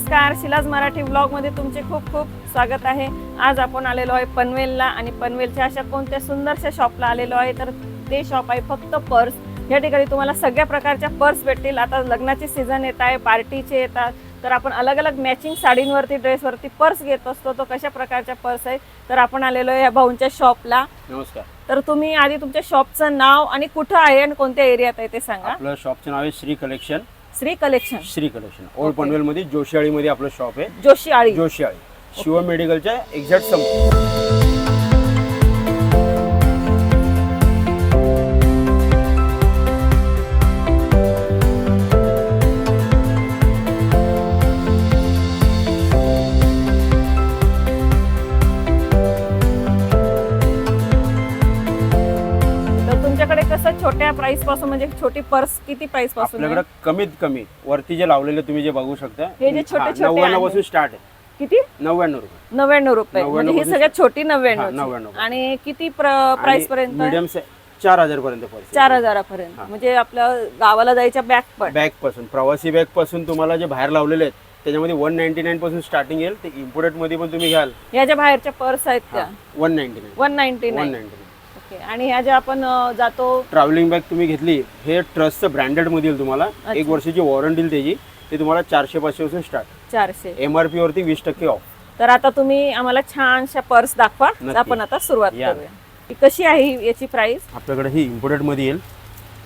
नमस्कार शिलाज मराठी ब्लॉगमध्ये तुमचे खूप खूप स्वागत आहे. आज आपण आलेलो आहे पनवेलला आणि पनवेलच्या अशा कोणत्या सुंदरशा शॉपला आलेलो आहे तर ते शॉप आहे फक्त पर्स. या ठिकाणी तुम्हाला सगळ्या प्रकारच्या पर्स भेटतील. आता लग्नाचे सीझन येत आहे पार्टीचे येतात. तर आपण अलग अलग मॅचिंग साडींवरती ड्रेसवरती पर्स घेत असतो. तो कशा प्रकारच्या पर्स आहे? तर आपण आलेलो आहे या भाऊंच्या शॉपला नमस्कार. तर तुम्ही आधी तुमच्या शॉपचं नाव आणि कुठं आहे आणि कोणत्या एरियात आहे ते सांगा. आपलं शॉपचं नाव आहे Shri collection. Shri collection. Shri collection. Old. Panvel मध्ये जोशीआळीमध्ये आपलं शॉप आहे. जोशी आळी जोशीआळी शिव मेडिकलच्या एक्झॅक्ट समोर. पासून म्हणजे छोटी पर्स किती प्राइसपासून? आपल्याकडे कमीत कमी वरती जे लावलेले तुम्ही जे बघू शकता हे जे छोटे छोटे नव्याण्णव. पासून स्टार्ट आहे. किती? नव्याण्णव रुपये. नव्याण्णव रुपये. 99 म्हणजे ही सगळ्यात छोटी नव्याण्णव 99. आणि किती प्राइस पर्यंत? मीडियम चार हजार पर्यंत चार हजारापर्यंत. म्हणजे आपल्या गावाला जायच्या बॅग पण. बॅगपासून. प्रवासी बॅगपासून तुम्हाला जे बाहेर लावलेले आहेत त्याच्यामध्ये वन नाईन्टी नाईन पासून स्टार्टिंग येईल. ते इम्पोर्टेडमध्ये पण तुम्ही घ्याल. या ज्या बाहेरच्या पर्स आहेत त्या. One ninety nine one ninety one nine ninety okay. आणि ह्या ज्या आपण जातो ट्रॅव्हलिंग बॅग तुम्ही घेतली हे ट्रस्टचं ब्रँडेडमध्ये तुम्हाला. एक वर्षाची वॉरंटी त्याची. ते तुम्हाला चारशे पाचशे पासून स्टार्ट चारशे. एम आर पी वरती वीस टक्के ऑफ तर आता तुम्ही आम्हाला छानशा पर्स दाखवा. आपण आता सुरुवात. करूया. कशी आहे याची प्राइस आपल्याकडे ही इम्पोर्टेडमध्ये येईल.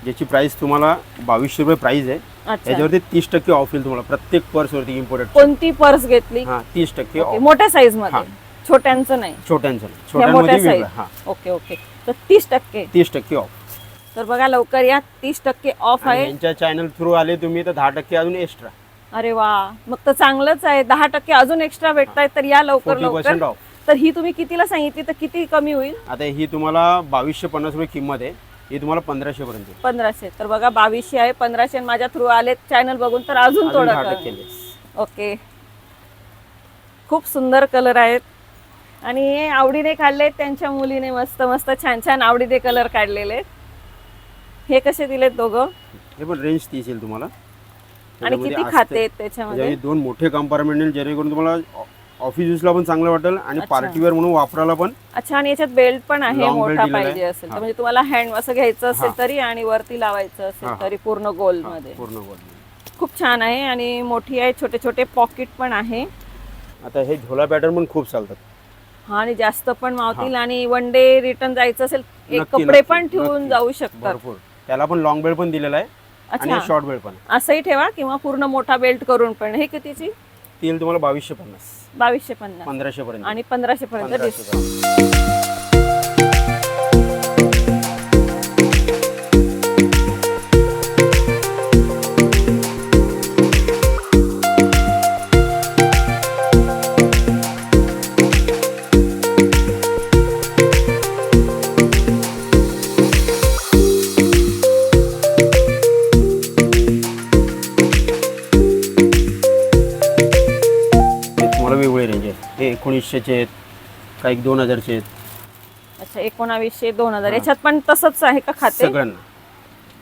ज्याची प्राइस तुम्हाला बावीसशे रुपये प्राइस आहे. अच्छा. याच्यावरती तीस टक्के ऑफ येईल तुम्हाला. प्रत्येक पर्स वरती इम्पोर्टेड कोणती पर्स घेतली? तीस टक्के मोठ्या साईजमध्ये. छोट्यांचं नाही. छोट्यांचं ह्या मोठ्या छोट्यांमध्ये साईज वेगळं हा. Okay okay. तर तीस टक्के. तीस टक्के ऑफ तर बघा लवकर या तीस टक्के ऑफ आहे. यांच्या चॅनल थ्रू आले तुम्ही तर दहा टक्के अजून एक्स्ट्रा अरे वा. मग तर चांगलंच आहे. दहा टक्के अजून एक्स्ट्रा भेटतायत तर या लवकर फोर्टी पर्सेंट लवकर ऑफ तर ही तुम्ही कितीला सांगितली? तर किती कमी होईल? आता ही तुम्हाला बावीसशे पन्नास रुपये किंमत आहे. ही तुम्हाला पंधराशे पर्यंत येईल. पंधराशे. तर बघा बावीसशे आहे पंधराशे आणि माझ्या थ्रू आले चॅनल बघून तर अजून अजून थोडं दहा कमी. टक्के less. ओके. खूप सुंदर कलर आहेत. आणि हे आवडीने काढले त्यांच्या मुलीने मस्त मस्त छान छान आवडीने कलर काढलेले. हे कसे दिलेत दोघं हे पण रेंज तीस येईल तुम्हाला आणि त्याच्यामध्ये किती असते- खाते त्याच्यामध्ये त्याच्यामध्ये दोन मोठे कंपार्टमेंट येईल जेणेकरून तुम्हाला ऑफिस यूजला पण चांगलं वाटेल आणि अच्छा. पार्टीवेअर म्हणून वापरायला पण अच्छा आणि याच्यात बेल्ट पण आहे Long belt मोठा दिलेला आहे. पाहिजे असेल तर हा. म्हणजे तुम्हाला हँड असं घ्यायचं असेल हा. तरी आणि वरती लावायचं हा, असेल. तरी पूर्ण गोल हा, मध्ये पूर्ण गोल खूप छान आहे आणि मोठी आहे छोटे छोटे पॉकेट पण आहे आता हे झोला पॅटर्न पण खूप चालतात हा आणि जास्त पण मावतील आणि वन डे रिटर्न जायचं असेल एक नक्की, कपडे नक्की, पण ठेवून नक्की. जाऊ शकतात. भरपूर. त्याला पण लॉंग बेल्ट पण दिलेला आहे आणि अच्छा शॉर्ट बेल्ट पण. असंही ठेवा किंवा पूर्ण मोठा बेल्ट करून पण. हे कितीची? ती येईल तुम्हाला बावीसशे पन्नास. बावीसशे पन्नास. पंधराशे पर्यंत. आणि पंधराशे पर्यंत पंधराशे डिस्काउंट पर्यंत. एकोणीसशेचे आहेत काही दोन हजारचे आहेत. अच्छा एकोणावीसशे दोन हजार. याच्यात पण तसंच आहे का खाते? सगळ्यांना.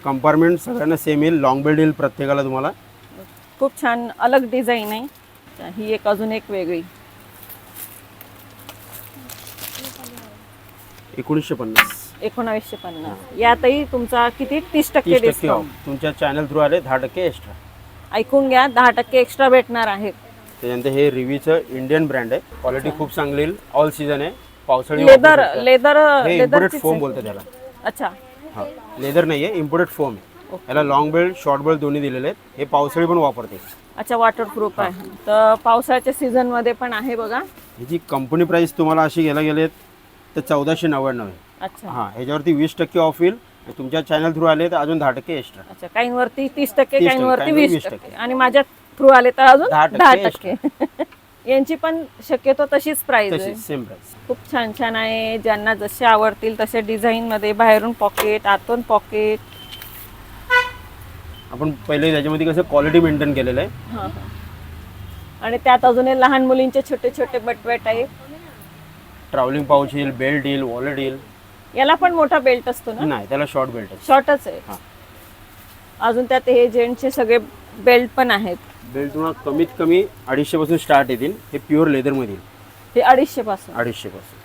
कंपार्टमेंट सगळ्यांना सेम येईल. लॉंग बेल्ट येईल प्रत्येकाला तुम्हाला. खूप छान अलग डिझाईन आहे. ही एक अजून एक वेगळी. एकोणीसशे पन्नास. एकोणावीसशे पन्नास. यातही तुमचा किती? तीस टक्के तीस टक्के डिस्काउंट ऑफ तुमच्या चॅनल थ्रू आले दहा टक्के एक्स्ट्रा ऐकून घ्या दहा टक्के एक्स्ट्रा भेटणार आहेत. त्याच्यानंतर हे रिव्हीचं इंडियन ब्रँड आहे. क्वालिटी खूप चांगली ऑल सीझन आहे. पावसाळी लेदर. लेदर हे इम्पोर्टेड फोम बोलतात त्याला. अच्छा. हा. लेदर नाही आहे इम्पोर्टेड फोम आहे याला लॉंग बेल्ट शॉर्ट बेल्ट दोन्ही दिलेले आहेत. हे पावसाळी पण वापरते. अच्छा वॉटरप्रूफ आहे. तर पावसाळ्याच्या सीझनमध्ये पण आहे बघा. ह्याची कंपनी प्राइस तुम्हाला अशी घ्यायला गेले तर चौदाशे नव्याण्णव आहे. अच्छा. हां ह्याच्यावरती वीस टक्के ऑफ येईल. आणि तुमच्या चॅनल थ्रू आले तर अजून दहा टक्के एक्स्ट्रा अच्छा काहींवरती तीस टक्के 30 टक्के, काहींवरती काहींवर वीस 20 टक्के. आणि माझ्या थ्रू आले तर अजून 10 दहा टक्के टक्के. यांची पण शक्यतो तशीच प्राइस आहे. तशी सेम प्राइस खूप छान छान आहे. ज्यांना जसे आवडतील तसे डिझाईन मध्ये बाहेरून पॉकेट आतून पॉकेट आपण पहिले त्याच्यामध्ये कसं क्वालिटी मेंटेन केलेलं आहे. आणि त्यात अजून हे लहान मुलींचे छोटे छोटे बटवे टाईप ट्रॅव्हलिंग पाऊच येईल बेल्ट येईल वॉलेट येईल याला पण मोठा बेल्ट असतो ना? नाही त्याला शॉर्ट बेल्ट शॉर्टच आहे. हा. अजून त्यात हे जेंटचे सगळे बेल्ट पण आहेत. बेल्ट तुम्हाला कमीत कमी अडीचशे पासून स्टार्ट येतील. हे प्युअर लेदरमध्ये. हे अडीचशे पासून अडीचशे पासून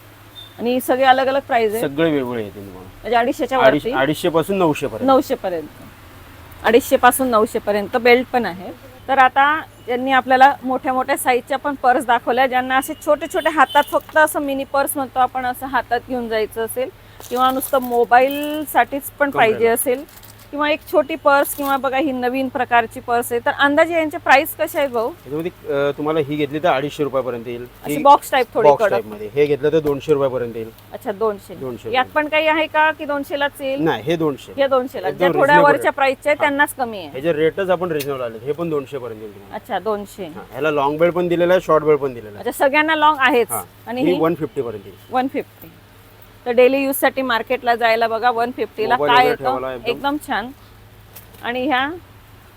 आणि सगळे अलग अलग प्राइस आहे सगळे वेगवेगळे येतील तुम्हाला. म्हणजे अडीचशेच्या अडीच अडीचशे पासून नऊशे पर्यंत नऊशे पर्यंत अडीचशे पासून नऊशे पर्यंत बेल्ट पण आहे. तर आता यांनी आपल्याला मोठ्या मोठ्या साईजच्या पण पर्स दाखवल्या ज्यांना असे छोटे छोटे हातात फक्त असं मिनी पर्स म्हणतो आपण असं हातात घेऊन जायचं असेल किंवा नुसतं मोबाईल साठीच पण पाहिजे असेल किंवा एक छोटी पर्स किंवा बघा ही नवीन प्रकारची पर्स आहे. तर अंदाजे यांचे प्राइस कसे आहेत भाऊ? त्याच्यामध्ये तुम्हाला ही घेतली तर अडीचशे रुपयापर्यंत येईल. बॉक्स टाईप थोडी बॉक्स कडक. टाईपमध्ये हे घेतलं तर दोनशे रुपयापर्यंत येईल. अच्छा दोनशे. दोनशे. यात पण काही आहे का की दोनशेलाच येईल? नाही हे दोनशे. हे दोनशेला. एकदम ज्या थोड्या reasonable वरच्या प्राइसच्या आहेत त्यांनाच कमी आहे. ह्याचे रेटच आपण रिजनेबल आले हे पण दोनशे पर्यंत येईल तुम्हाला. अच्छा दोनशे. हा, ह्याला लॉंग बेल्ट पण दिलेला आहे शॉर्ट बेल्ट पण दिलेला अच्छा सगळ्यांना लॉंग आहेच. आहे आणि ही ही वन फिफ्टी पर्यंत येईल. वन फिफ्टी तर डेली यूजसाठी मार्केटला जायला बघा वन फिफ्टीला काय येतं? एकदम- छान. आणि ह्या?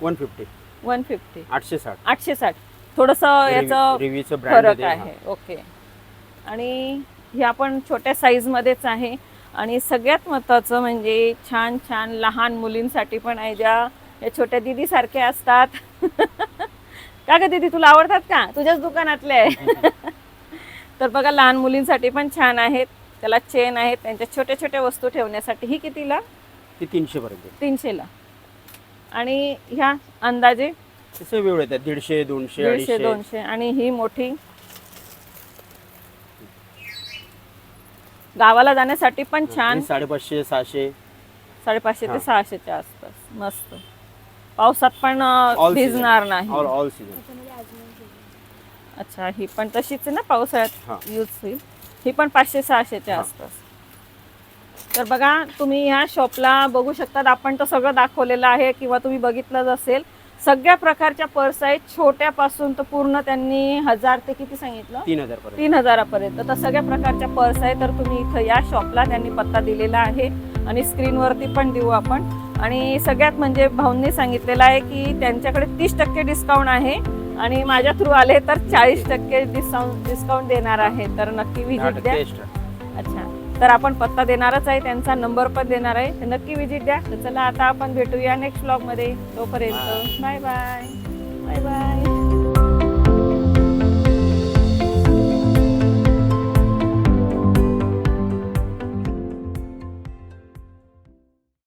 वन फिफ्टी वन फिफ्टी आठशे साठ. आठशे साठ. थोडस याचं फरक आहे. ओके. आणि ह्या पण छोट्या साईज मध्येच आहे. आणि सगळ्यात महत्वाचं म्हणजे छान छान लहान मुलींसाठी पण आहे ज्या या छोट्या दिदी सारख्या असतात. का ग दीदी तुला आवडतात का? तुझ्याच दुकानातले आहे. तर बघा लहान मुलींसाठी पण छान आहेत. त्याला चेन आहेत त्यांच्या छोट्या छोट्या वस्तू ठेवण्यासाठी ही कितीला? ती तीनशे पर्यंत. तीनशेला. आणि ह्या अंदाजे? तसे वेळ येतात दीडशे दोनशे दीडशे अडीचशे. दोनशे. आणि ही मोठी गावाला जाण्यासाठी पण छान. साडेपाचशे सहाशे. साडेपाचशे ते हा. सहाशेच्या आसपास. मस्त. पावसात पण अं, All भिजणार ऑल नाही ऑल सीझन अच्छा ही पण तशीच आहे ना हा. पावसाळ्यात यूज होईल? ही पण पाचशे सहाशेच्या. आसपास. तर बघा तुम्ही ह्या शॉपला बघू शकतात आपण तर सगळं दाखवलेलं आहे किंवा तुम्ही बघितलंच असेल. सगळ्या प्रकारच्या पर्स आहेत. छोट्यापासून तर पूर्ण त्यांनी हजार ते किती सांगितलं? तीन हजार तीन हजारापर्यंत. तर सगळ्या प्रकारच्या पर्स आहे तर तुम्ही इथं या शॉपला त्यांनी पत्ता दिलेला आहे आणि स्क्रीनवरती पण देऊ आपण. आणि सगळ्यात म्हणजे भाऊंनी सांगितलेलं आहे की त्यांच्याकडे तीस टक्के डिस्काउंट आहे. आणि माझ्या थ्रू आले तर चाळीस टक्के डिस्काउंट डिस्काउंट देणार आहे. तर नक्की व्हिजिट द्या. अच्छा. तर आपण पत्ता देणारच आहे. त्यांचा नंबर पण देणार आहे. नक्की व्हिजिट द्या. तर चला आता आपण भेटूया नेक्स्ट ब्लॉगमध्ये तोपर्यंत बाय बाय बाय बाय